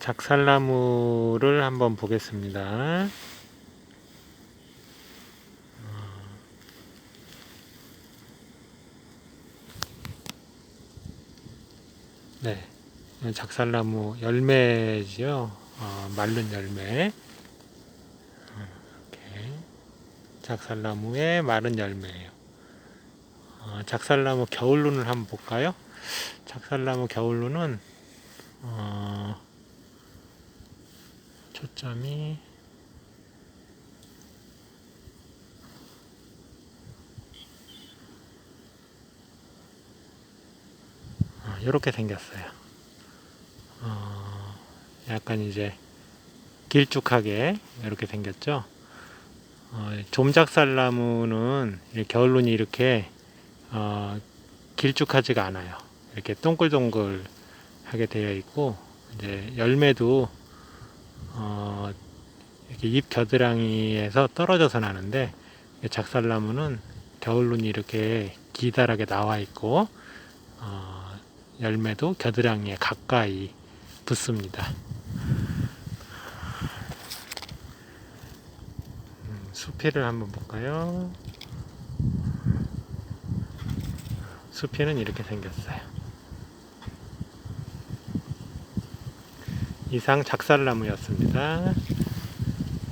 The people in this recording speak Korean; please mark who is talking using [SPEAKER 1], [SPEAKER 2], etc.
[SPEAKER 1] 작살나무를 한번 보겠습니다. 네, 작살나무 열매지요. 어, 마른 열매. 어, 이렇게 작살나무의 마른 열매예요. 어, 작살나무 겨울눈을 한번 볼까요? 작살나무 겨울눈은 어, 초점이 이렇게 생겼어요. 어, 약간 이제 길쭉하게 이렇게 생겼죠. 어, 좀작살나무는 이 겨울눈이 이렇게 어, 길쭉하지가 않아요. 이렇게 동글동글하게 되어 있고 이제 열매도 어, 이렇게 잎 겨드랑이에서 떨어져서 나는데 이 작살나무는 겨울눈이 이렇게 기다랗게 나와 있고 어, 열매도 겨드랑이에 가까이 붙습니다. 음, 수피를 한번 볼까요? 수피는 이렇게 생겼어요. 이상 작살나무였습니다.